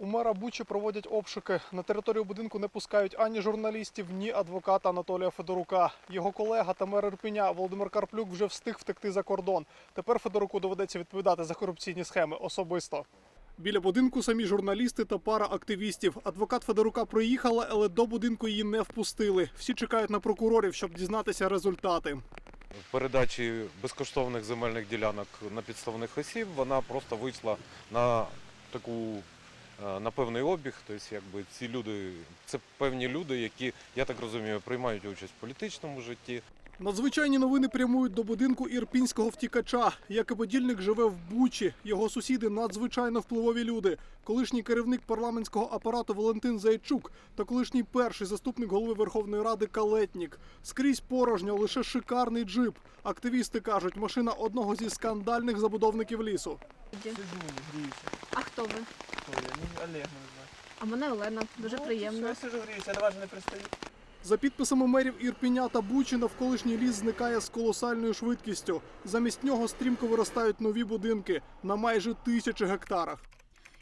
У мера Бучі проводять обшуки. На територію будинку не пускають ані журналістів, ні адвоката Анатолія Федорука. Його колега та мер Ірпеня Володимир Карплюк вже встиг втекти за кордон. Тепер Федоруку доведеться відповідати за корупційні схеми особисто. Біля будинку самі журналісти та пара активістів. Адвокат Федорука приїхала, але до будинку її не впустили. Всі чекають на прокурорів, щоб дізнатися результати. В передачі безкоштовних земельних ділянок на підставних осіб вона просто вийшла на таку на певний обіг. Тобто, якби ці люди, це певні люди, які, я так розумію, приймають участь в політичному житті. Надзвичайні новини прямують до будинку ірпінського втікача. Як і подільник живе в Бучі. Його сусіди надзвичайно впливові люди. Колишній керівник парламентського апарату Валентин Зайчук та колишній перший заступник голови Верховної Ради Калетнік. Скрізь порожньо, лише шикарний джип. Активісти кажуть, машина одного зі скандальних забудовників лісу. А хто ви? Олег звати. А мене Олена. Дуже Ну, приємно. Я сиджу, гріюся, я до вас не пристаю. За підписами мерів Ірпіня та Бучі навколишній ліс зникає з колосальною швидкістю. Замість нього стрімко виростають нові будинки на майже тисячі гектарах.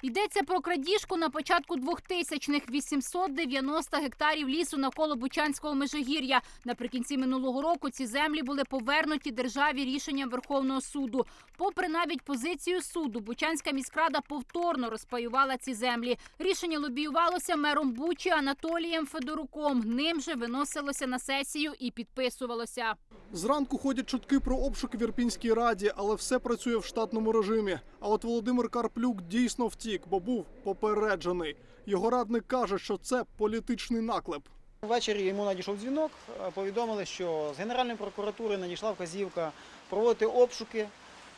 Йдеться про крадіжку на початку 2000-х. 890 гектарів лісу навколо Бучанського межигір'я. Наприкінці минулого року ці землі були повернуті державі рішенням Верховного суду. Попри навіть позицію суду, Бучанська міськрада повторно розпаювала ці землі. Рішення лобіювалося мером Бучі Анатолієм Федоруком. Ним же виносилося на сесію і підписувалося. Зранку ходять чутки про обшуки в Ірпінській раді, але все працює в штатному режимі. А от Володимир Карплюк дійсно втік, бо був попереджений. Його радник каже, що це політичний наклеп. Ввечері йому надійшов дзвінок, е, повідомили, що з Генеральної прокуратури надійшла вказівка проводити обшуки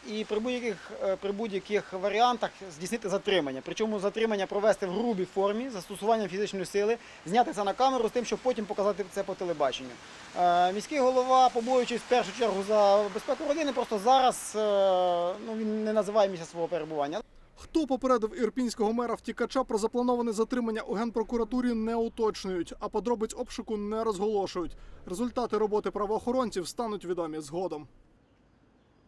і при будь-яких, е, при будь-яких варіантах здійснити затримання. Причому затримання провести в грубій формі, застосуванням фізичної сили, зняти це на камеру з тим, щоб потім показати це по телебаченню. Е, Міський голова, побоюючись в першу чергу за безпеку родини, просто зараз ну, він не називає місця свого перебування. Хто попередив ірпінського мера втікача про заплановане затримання у генпрокуратурі не уточнюють, а подробиць обшуку не розголошують. Результати роботи правоохоронців стануть відомі згодом.